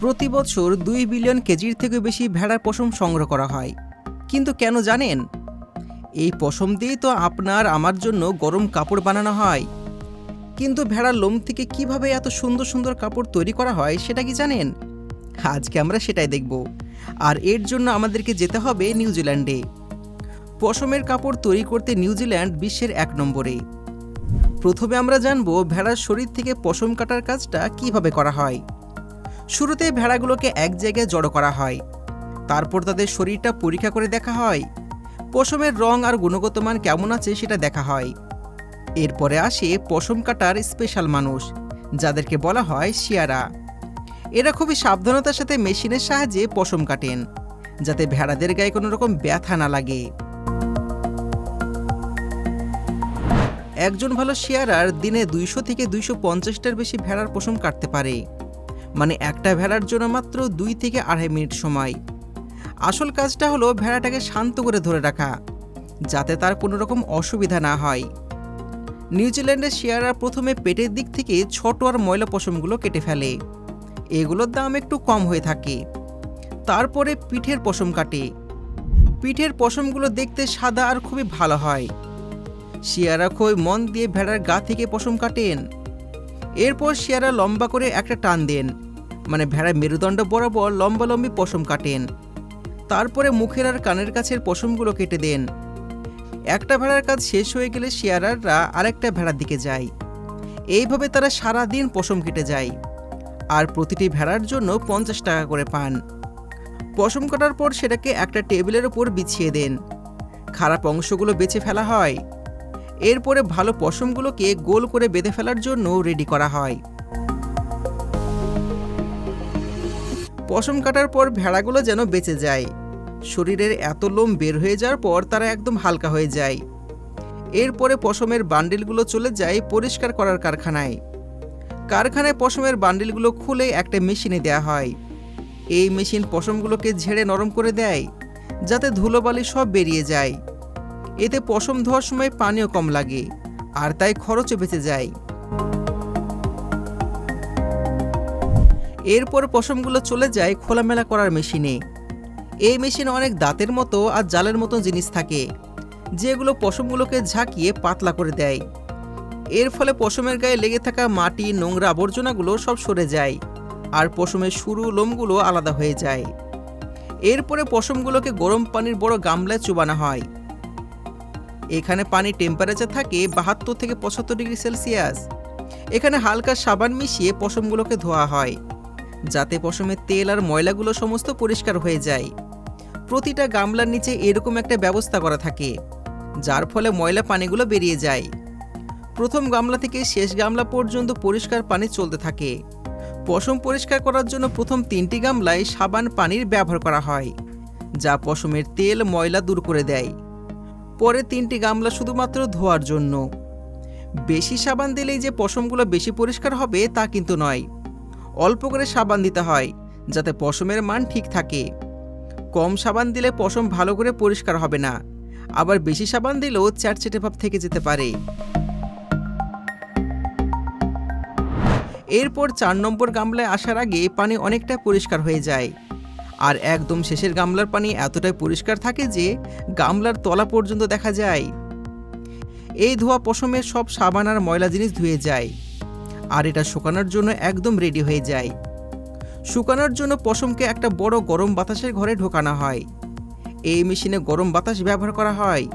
প্রতি বছর দুই বিলিয়ন কেজির থেকে বেশি ভেড়ার পশম সংগ্রহ করা হয়। কিন্তু কেন জানেন? এই পশম দিয়েই তো আপনার আমার জন্য গরম কাপড় বানানো হয়। কিন্তু ভেড়ার লোম থেকে কীভাবে এত সুন্দর সুন্দর কাপড় তৈরি করা হয় সেটা কি জানেন? আজকে আমরা সেটাই দেখব। আর এর জন্য আমাদেরকে যেতে হবে নিউজিল্যান্ডে পশমের কাপড় তৈরি করতে নিউজিল্যান্ড বিশ্বের এক নম্বরে। প্রথমে আমরা জানব ভেড়ার শরীর থেকে পশম কাটার কাজটা কীভাবে করা হয়। শুরুতে ভেড়াগুলোকে এক জায়গায় জড়ো করা হয়। তারপর তাদের শরীরটা পরীক্ষা করে দেখা হয়। পশমের রং আর গুণগত মান কেমন আছে সেটা দেখা হয়। এরপরে আসে পশম কাটার স্পেশাল মানুষ, যাদেরকে বলা হয় শিয়ারা। এরা খুবই সাবধানতার সাথে মেশিনের সাহায্যে পশম কাটেন, যাতে ভেড়াদের গায়ে কোনো রকম ব্যথা না লাগে। একজন ভালো শিয়ারার দিনে দুইশো থেকে দুইশো পঞ্চাশটার বেশি ভেড়ার পশম কাটতে পারে। মানে একটা ভেড়ার জন্য মাত্র দুই থেকে আড়াই মিনিট সময়। আসল কাজটা হলো ভেড়াটাকে শান্ত করে ধরে রাখা, যাতে তার কোনো রকম অসুবিধা না হয়। নিউজিল্যান্ডের শিয়ারা প্রথমে পেটের দিক থেকে ছোট আর ময়লা পশমগুলো কেটে ফেলে। এগুলোর দাম একটু কম হয়ে থাকে। তারপরে পিঠের পশম কাটে। পিঠের পশমগুলো দেখতে সাদা আর খুবই ভালো হয়। শিয়ারা খুবই মন দিয়ে ভেড়ার গা থেকে পশম কাটেন। এরপর শিয়ারা লম্বা করে একটা টান দেন। মানে ভেড়ার মেরুদণ্ড বরাবর লম্বালম্বি পশম কাটেন। তারপরে মুখের আর কানের কাছের পশমগুলো কেটে দেন। একটা ভেড়ার কাজ শেষ হয়ে গেলে শিয়ারাররা আরেকটা ভেড়ার দিকে যায়। এইভাবে তারা সারা দিন পশম কেটে যায়। আর প্রতিটি ভেড়ার জন্য পঞ্চাশ টাকা করে পান। পশম কাটার পর সেটাকে একটা টেবিলের ওপর বিছিয়ে দেন। খারাপ অংশগুলো বেছে ফেলা হয়। এরপরে ভালো পশমগুলোকে গোল করে বেঁধে ফেলার জন্য রেডি করা হয়। পশম কাটার পর ভেড়াগুলো যেন বেঁচে যায়। শরীরের এত লোম বের হয়ে যাওয়ার পর তারা একদম হালকা হয়ে যায়। এরপরে পশমের বান্ডিলগুলো চলে যায় পরিষ্কার করার কারখানায়। কারখানায় পশমের বান্ডিলগুলো খুলে একটা মেশিনে দেওয়া হয়। এই মেশিন পশমগুলোকে ঝেড়ে নরম করে দেয়, যাতে ধুলোবালি সব বেরিয়ে যায়। এতে পশম ধোয়ার সময় পানিও কম লাগে, আর তাই খরচও বেঁচে যায়। এরপর পশমগুলো চলে যায় খোলামেলা করার মেশিনে। এই মেশিনে অনেক দাঁতের মতো আর জালের মতো জিনিস থাকে, যেগুলো পশমগুলোকে ঝাঁকিয়ে পাতলা করে দেয়। এর ফলে পশমের গায়ে লেগে থাকা মাটি, নোংরা আবর্জনাগুলো সব সরে যায় আর পশমের শুরু লোমগুলো আলাদা হয়ে যায়। এরপরে পশমগুলোকে গরম পানির বড় গামলায় চুবানো হয়। এখানে পানির টেম্পারেচার থাকে বাহাত্তর থেকে পঁচাত্তর ডিগ্রি সেলসিয়াস। এখানে হালকা সাবান মিশিয়ে পশমগুলোকে ধোয়া হয়। যাতে পশমের তেল আর ময়লাগুলো সমস্ত পরিষ্কার হয়ে যায়। প্রতিটা গামলার নিচে এরকম একটা ব্যবস্থা করা থাকে, যার ফলে ময়লা পানিগুলো বেরিয়ে যায়। প্রথম গামলা থেকে শেষ গামলা পর্যন্ত পরিষ্কার পানি চলতে থাকে। পশম পরিষ্কার করার জন্য প্রথম তিনটি গামলায় সাবান পানির ব্যবহার করা হয়, যা পশমের তেল, ময়লা দূর করে দেয়। পরে তিনটি গামলা শুধুমাত্র ধোয়ার জন্য। বেশি সাবান দিলেই যে পশমগুলো বেশি পরিষ্কার হবে তা কিন্তু নয়। অল্প করে সাবান দিতে হয়, যাতে পশমের মান ঠিক থাকে। কম সাবান দিলে পশম ভালো করে পরিষ্কার হবে না। আবার বেশি সাবান দিলেও চ্যাটচেটে ভাব থেকে যেতে পারে। এরপর চার নম্বর গামলায় আসার আগে পানি অনেকটা পরিষ্কার হয়ে যায়। আর একদম শেষের গামলার পানি এতটাই পরিষ্কার থাকে যে গামলার তলা পর্যন্ত দেখা যায়। এই ধোয়া পশমের সব সাবান আর ময়লা জিনিস ধুয়ে যায়। আর এটা শুকানোর জন্য একদম রেডি হয়ে যায়। শুকানোর জন্য পশমকে একটা বড় গরম বাতাসের ঘরে ঢোকানো হয়। এই মেশিনে গরম বাতাস ব্যবহার করা হয়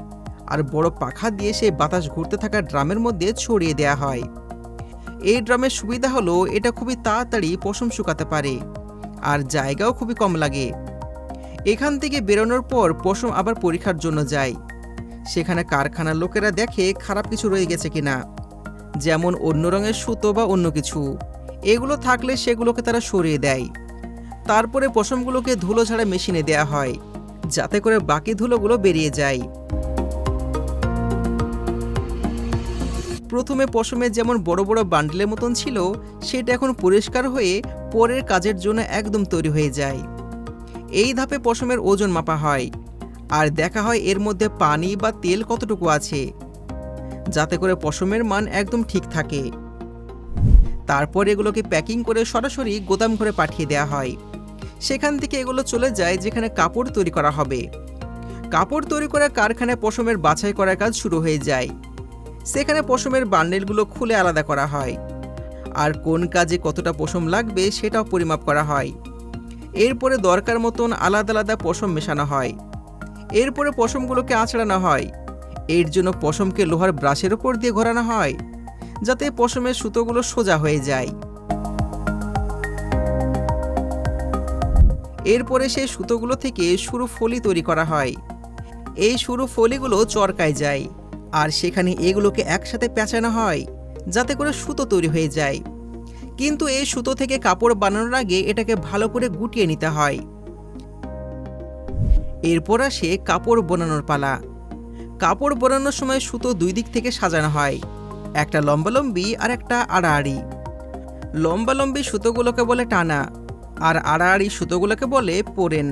আর বড় পাখা দিয়ে সেই বাতাস ঘুরতে থাকা ড্রামের মধ্যে ছড়িয়ে দেওয়া হয়। এই ড্রামের সুবিধা হলো এটা খুবই তাড়াতাড়ি পশম শুকাতে পারে আর জায়গাও খুবই কম লাগে। এখান থেকে বেরোনোর পর পশম আবার পরীক্ষার জন্য যায়। সেখানে কারখানার লোকেরা দেখে খারাপ কিছু রয়ে গেছে কিনা। যেমন অন্য রঙের সুতো বা অন্য কিছু। এগুলো থাকলে সেগুলোকে তারা সরিয়ে দেয়। তারপরে পশমগুলোকে ধুলো ছাড়া মেশিনে দেয়া হয়, যাতে করে বাকি ধুলোগুলো বেরিয়ে যায়। প্রথমে পশমের যেমন বড় বড় বান্ডেলের মতন ছিল, সেটা এখন পরিষ্কার হয়ে পরের কাজের জন্য একদম তৈরি হয়ে যায়। এই ধাপে পশমের ওজন মাপা হয়, আর দেখা হয় এর মধ্যে পানি বা তেল কতটুকু আছে। যাতে করে পশমের মান একদম ঠিক থাকে। তারপর এগুলোকে প্যাকিং করে সরাসরি গোদাম ঘরে পাঠিয়ে দেওয়া হয়। সেখান থেকে এগুলো চলে যায় যেখানে কাপড় তৈরি করা হবে। কাপড় তৈরি করার কারখানায় পশমের বাছাই করার কাজ শুরু হয়ে যায়। সেখানে পশমের বান্ডেলগুলো খুলে আলাদা করা হয়। আর কোন কাজে কতটা পশম লাগবে সেটাও পরিমাপ করা হয়। এরপরে দরকার মতন আলাদা আলাদা পশম মেশানো হয়। এরপরে পশমগুলোকে আঁচড়ানো হয়। এর জন্য পশমকে লোহার ব্রাশের উপর দিয়ে ঘোরানো হয়, যাতে পশমের সুতোগুলো সোজা হয়ে যায়। এরপরে সেই সুতোগুলো থেকে সরু ফলি তৈরি করা হয়। এই সরু ফলিগুলো চরকায় যায়, আর সেখানে এগুলোকে একসাথে পেঁচানো হয়, যাতে করে সুতো তৈরি হয়ে যায়। কিন্তু এই সুতো থেকে কাপড় বানানোর আগে এটাকে ভালো করে গুটিয়ে নিতে হয়। এরপর আসে কাপড় বানানোর পালা। কাপড় বোনানোর সময় সুতো দুই দিক থেকে সাজানো হয়। একটা লম্বালম্বি আর একটা আড়াআড়ি। লম্বালম্বি সুতোগুলোকে বলে টানা আর আড়াআড়ি সুতোগুলোকে বলে পোড়েন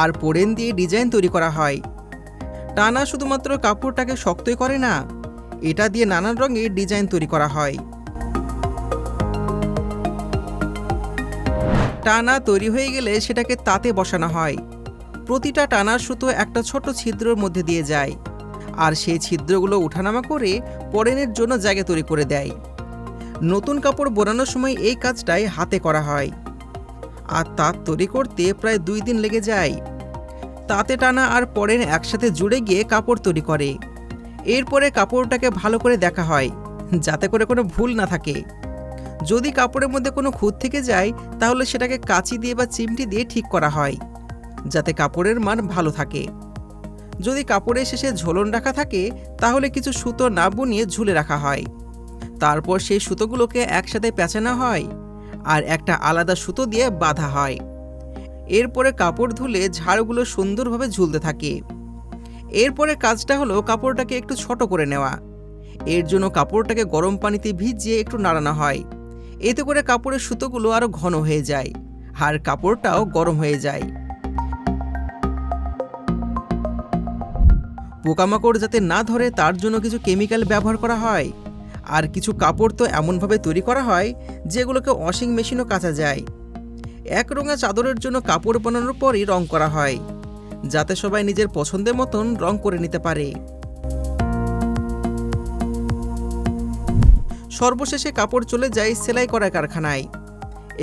আর পোড়েন দিয়ে ডিজাইন তৈরি করা হয়। টানা শুধুমাত্র কাপড়টাকে শক্তই করে না, এটা দিয়ে নানান রঙের ডিজাইন তৈরি করা হয়। টানা তৈরি হয়ে গেলে সেটাকে তাতে বসানো হয়। প্রতিটা টানার সুতো একটা ছোট ছিদ্রর মধ্যে দিয়ে যায়। আর সেই ছিদ্রগুলো উঠানামা করে পরেনের জন্য জায়গা তৈরি করে দেয়। নতুন কাপড় বোনানোর সময় এই কাজটাই হাতে করা হয়। আর তাঁত তৈরি করতে প্রায় দুই দিন লেগে যায়। তাতে টানা আর পরেন একসাথে জুড়ে গিয়ে কাপড় তৈরি করে। এরপরে কাপড়টাকে ভালো করে দেখা হয়, যাতে করে কোনো ভুল না থাকে। যদি কাপড়ের মধ্যে কোনো খুঁত থেকে যায়, তাহলে সেটাকে কাঁচি দিয়ে বা চিমটি দিয়ে ঠিক করা হয়, যাতে কাপড়ের মান ভালো থাকে। যদি কাপড়ের শেষে ঝোলন রাখা থাকে, তাহলে কিছু সুতো না বুনিয়ে ঝুলে রাখা হয়। তারপর সেই সুতোগুলোকে একসাথে পেঁচানো হয় আর একটা আলাদা সুতো দিয়ে বাঁধা হয়। এরপরে কাপড় ধুলে ঝাড়গুলো সুন্দরভাবে ঝুলতে থাকে। এরপরে কাজটা হলো কাপড়টাকে একটু ছোট করে নেওয়া। এর জন্য কাপড়টাকে গরম পানিতে ভিজিয়ে একটু নাড়ানো হয়। এতে করে কাপড়ের সুতোগুলো আরও ঘন হয়ে যায় আর কাপড়টাও গরম হয়ে যায়। পোকামাকড় যাতে না ধরে, তার জন্য কিছু কেমিক্যাল ব্যবহার করা হয়। আর কিছু কাপড় তো এমনভাবে তৈরি করা হয়, যেগুলোকে ওয়াশিং মেশিনও কাচা যায়। এক রঙা চাদরের জন্য কাপড় বানানোর পরই রং করা হয়, যাতে সবাই নিজের পছন্দের মতন রং করে নিতে পারে। সর্বশেষে কাপড় চলে যায় সেলাই করা কারখানায়।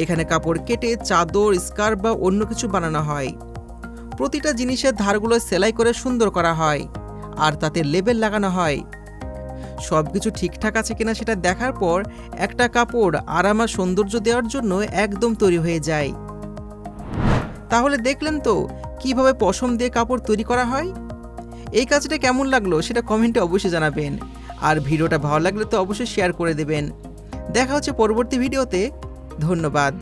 এখানে কাপড় কেটে চাদর, স্কার্ফ বা অন্য কিছু বানানো হয়। প্রতিটা জিনিসের ধারগুলো সেলাই করে সুন্দর করা হয়। আর তাতে লেবেল লাগানো হয়। সব কিছু ঠিকঠাক আছে কিনা সেটা দেখার পর একটা কাপড় আরাম আর সৌন্দর্য দেওয়ার জন্য একদম তৈরি হয়ে যায়। তাহলে দেখলেন তো, কীভাবে পশম দিয়ে কাপড় তৈরি করা হয়? এই কাজটা কেমন লাগল সেটা কমেন্টে অবশ্যই জানাবেন। আর ভিডিওটা ভালো লাগলে তো অবশ্যই শেয়ার করে দেবেন। দেখা হচ্ছে পরবর্তী ভিডিওতে। ধন্যবাদ।